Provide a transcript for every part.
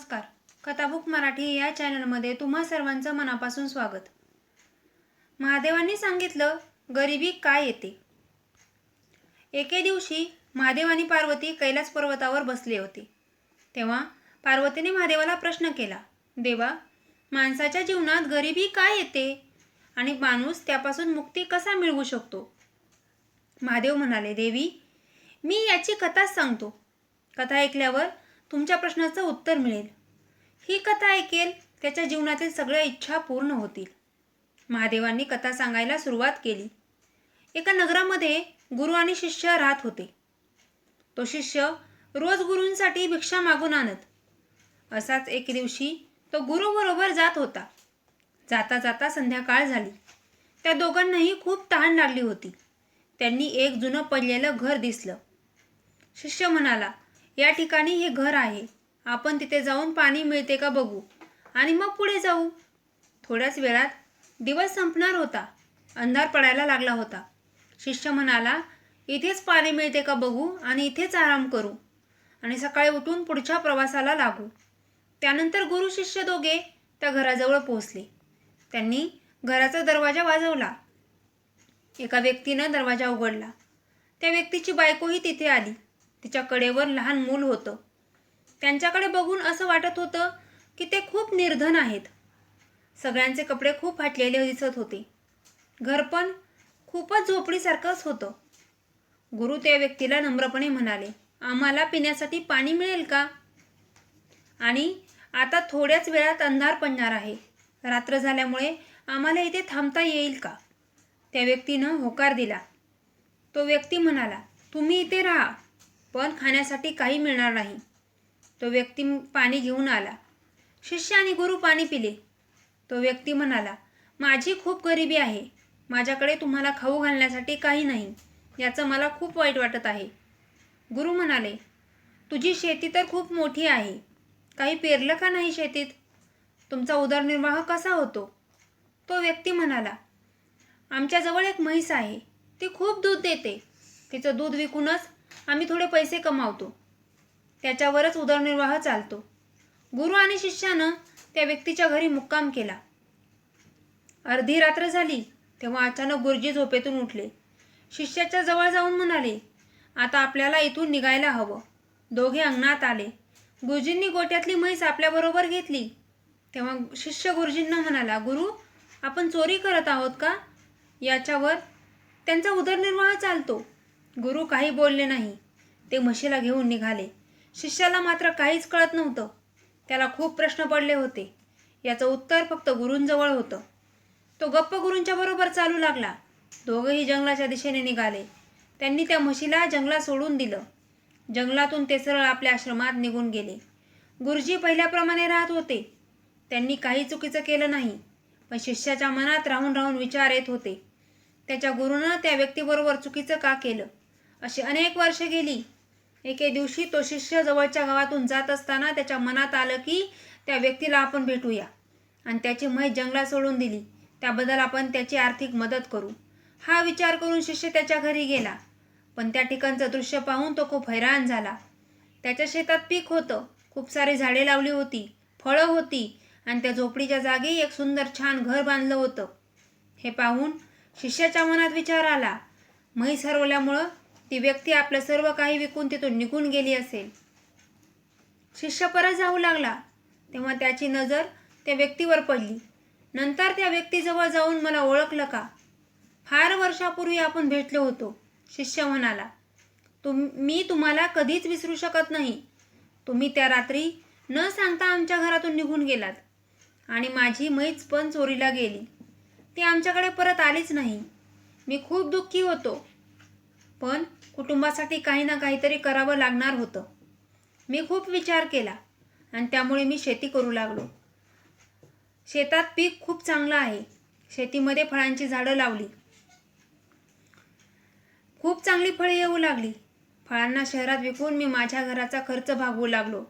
नमस्कार. कथाबुक मराठी या चॅनलमध्ये तुम्हा सर्वांचं मनापासून स्वागत. महादेवांनी सांगितलं गरिबी काय येते? एके दिवशी महादेव आणि पार्वती कैलास पर्वतावर बसले होते. तेव्हा पार्वतीने महादेवाला प्रश्न केला देवा माणसाच्या जीवनात गरिबी काय येते? आणि माणूस त्यापासून मुक्ती कसा मिळवू शकतो? महादेव म्हणाले देवी मी याची कथाच सांगतो. कथा ऐकल्यावर तुमच्या प्रश्नाचं उत्तर मिळेल. ही कथा ऐकेल त्याच्या जीवनातील सगळ्या इच्छा पूर्ण होतील. महादेवांनी कथा सांगायला सुरुवात केली. एका नगरामध्ये गुरु आणि शिष्य राहत होते. तो शिष्य रोज गुरूंसाठी भिक्षा मागून आणत. असाच एक दिवशी तो गुरुबरोबर जात होता. जाता जाता संध्याकाळ झाली. त्या दोघांनाही खूप तहान लागली होती. त्यांनी एक जुनं पडलेलं घर दिसलं. शिष्य म्हणाला या ठिकाणी हे घर आहे. आपण तिथे जाऊन पाणी मिळते का बघू. आणि मग पुढे जाऊ. थोड्याच वेळात दिवस संपणार होता. अंधार पडायला लागला होता. शिष्य म्हणाला इथेच पाणी मिळते का बघू आणि इथेच आराम करू. आणि सकाळी उठून पुढच्या प्रवासाला लागू. त्यानंतर गुरु शिष्य दोघे त्या घराजवळ पोहोचले. त्यांनी घराचा दरवाजा वाजवला. एका व्यक्तीनं दरवाजा उघडला. त्या व्यक्तीची बायकोही तिथे आली. तिच्या कडेवर लहान मूल होतं. त्यांच्याकडे बघून असं वाटत होतं की ते खूप निर्धन आहेत. सगळ्यांचे कपडे खूप फाटलेले दिसत होते. घर पण खूपच झोपडीसारखंच होतं. गुरु त्या व्यक्तीला नम्रपणे म्हणाले आम्हाला पिण्यासाठी पाणी मिळेल का? आणि आता थोड्याच वेळात अंधार पडणार आहे. रात्र झाल्यामुळे आम्हाला इथे थांबता येईल का? त्या व्यक्तीनं होकार दिला. तो व्यक्ती म्हणाला तुम्ही इथे राहा. पण खाण्यासाठी काही मिळणार नाही. तो व्यक्ती पाणी घेऊन आला. शिष्य आणि गुरु पाणी पिले. तो व्यक्ती म्हणाला माझी खूप गरिबी आहे. माझ्याकडे तुम्हाला खाऊ घालण्यासाठी काही नाही. याचं मला खूप वाईट वाटत आहे. गुरु म्हणाले तुझी शेती तर खूप मोठी आहे. काही पेरलं का नाही शेतीत? तुमचा उदरनिर्वाह कसा होतो? तो व्यक्ती म्हणाला आमच्याजवळ एक म्हैस आहे. ती खूप दूध देते. तिचं दूध विकूनच आम्ही थोडे पैसे कमावतो. त्याच्यावरच उदरनिर्वाह चालतो. गुरु आणि शिष्यानं त्या व्यक्तीच्या घरी मुक्काम केला. अर्धी रात्र झाली तेव्हा अचानक गुरुजी झोपेतून उठले. शिष्याच्या जवळ जाऊन म्हणाले आता आपल्याला इथून निघायला हवं. दोघे अंगणात आले. गुरुजींनी गोट्यातली म्हैस आपल्याबरोबर घेतली. तेव्हा शिष्य गुरुजींना म्हणाला गुरु आपण चोरी करत आहोत का? याच्यावर त्यांचा उदरनिर्वाह चालतो. गुरु काही बोलले नाही. ते म्हशीला घेऊन निघाले. शिष्याला मात्र काहीच कळत नव्हतं. त्याला खूप प्रश्न पडले होते. याचं उत्तर फक्त गुरूंजवळ होतं. तो गप्प गुरूंच्या बरोबर चालू लागला. दोघंही जंगलाच्या दिशेने निघाले. त्यांनी त्या म्हशीला जंगलात सोडून दिलं. जंगलातून ते सरळ आपल्या आश्रमात निघून गेले. गुरुजी पहिल्याप्रमाणे राहत होते. त्यांनी काही चुकीचं केलं नाही पण शिष्याच्या मनात राहून राहून विचार येत होते. त्याच्या गुरुनं त्या व्यक्तीबरोबर चुकीचं का केलं? अशी अनेक वर्षे गेली. एके दिवशी तो शिष्य जवळच्या गावातून जात असताना त्याच्या मनात आलं की त्या व्यक्तीला आपण भेटूया. आणि त्याची मै जंगलात सोडून दिली. त्याबद्दल आपण त्याची आर्थिक मदत करू. हा विचार करून शिष्य त्याच्या घरी गेला. पण त्या ठिकाणचं दृश्य पाहून तो खूप हैराण झाला. त्याच्या शेतात पीक होतं. खूप सारी झाडे लावली होती. फळं होती. आणि त्या झोपडीच्या जागी एक सुंदर छान घर बांधलं होतं. हे पाहून शिष्याच्या मनात विचार आला. म्हैस हरवल्यामुळं ती व्यक्ती आपलं सर्व काही विकून तिथून निघून गेली असेल. शिष्य परत जाऊ लागला. तेव्हा त्याची नजर त्या व्यक्तीवर पडली. नंतर त्या व्यक्तीजवळ जाऊन मला ओळखलं का? फार वर्षापूर्वी आपण भेटलो होतो. शिष्य म्हणाला तुम मी तुम्हाला कधीच विसरू शकत नाही. तुम्ही त्या रात्री न सांगता आमच्या घरातून निघून गेलात आणि माझी मैच पण चोरीला गेली. ती आमच्याकडे परत आलीच नाही. मी खूप दुःखी होतो. पण कुटुंबासाठी काही ना काहीतरी करावं लागणार होतं. मी खूप विचार केला आणि त्यामुळे मी शेती करू लागलो. शेतात पीक खूप चांगलं आहे. शेतीमध्ये फळांची झाडं लावली. खूप चांगली फळे येऊ लागली. फळांना शहरात विकून मी माझ्या घराचा खर्च भागवू लागलो.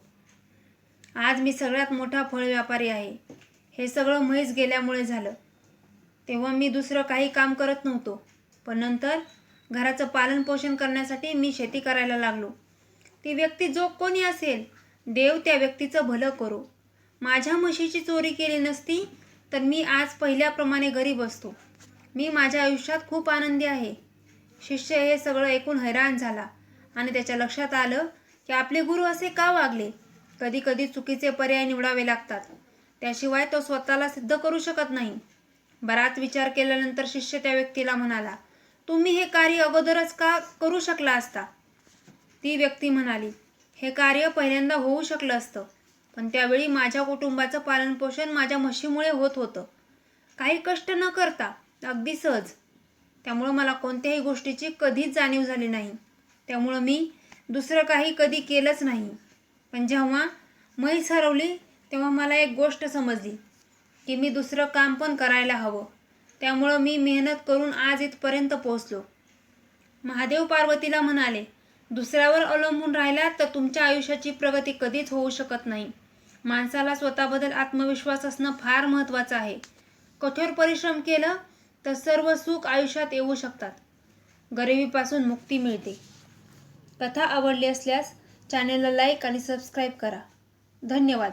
आज मी सगळ्यात मोठा फळ व्यापारी आहे. हे सगळं म्हैस गेल्यामुळे झालं. तेव्हा मी दुसरं काही काम करत नव्हतो. पण नंतर घराचं पालनपोषण करण्यासाठी मी शेती करायला लागलो. ती व्यक्ती जो कोणी असेल देव त्या व्यक्तीचं भलं करो. माझ्या म्हशीची चोरी केली नसती तर मी आज पहिल्याप्रमाणे गरीब असतो. मी माझ्या आयुष्यात खूप आनंदी आहे. शिष्य हे सगळं ऐकून हैराण झाला आणि त्याच्या लक्षात आलं की आपले गुरु असे का वागले? कधी कधी चुकीचे पर्याय निवडावे लागतात. त्याशिवाय तो स्वतःला सिद्ध करू शकत नाही. बराच विचार केल्यानंतर शिष्य त्या व्यक्तीला म्हणाला तुम्ही हे कार्य अगोदरच का करू शकला असता? ती व्यक्ती म्हणाली हे कार्य पहिल्यांदा होऊ शकलं असतं पण त्यावेळी माझ्या कुटुंबाचं पालनपोषण माझ्या म्हशीमुळे होत होतं. काही कष्ट न करता अगदी सहज. त्यामुळं मला कोणत्याही गोष्टीची कधीच जाणीव झाली नाही. त्यामुळं मी दुसरं काही कधी केलंच नाही. पण जेव्हा म्हैस हरवली तेव्हा मला एक गोष्ट समजली की मी दुसरं काम पण करायला हवं. त्यामुळं मी मेहनत करून आज इथपर्यंत पोहोचलो. महादेव पार्वतीला म्हणाले दुसऱ्यावर अवलंबून राहिलात तर तुमच्या आयुष्याची प्रगती कधीच होऊ शकत नाही. माणसाला स्वतःबद्दल आत्मविश्वास असणं फार महत्त्वाचं आहे. कठोर परिश्रम केलं तर सर्व सुख आयुष्यात येऊ शकतात. गरिबीपासून मुक्ती मिळते. कथा आवडली असल्यास चॅनेलला लाईक आणि सबस्क्राईब करा. धन्यवाद.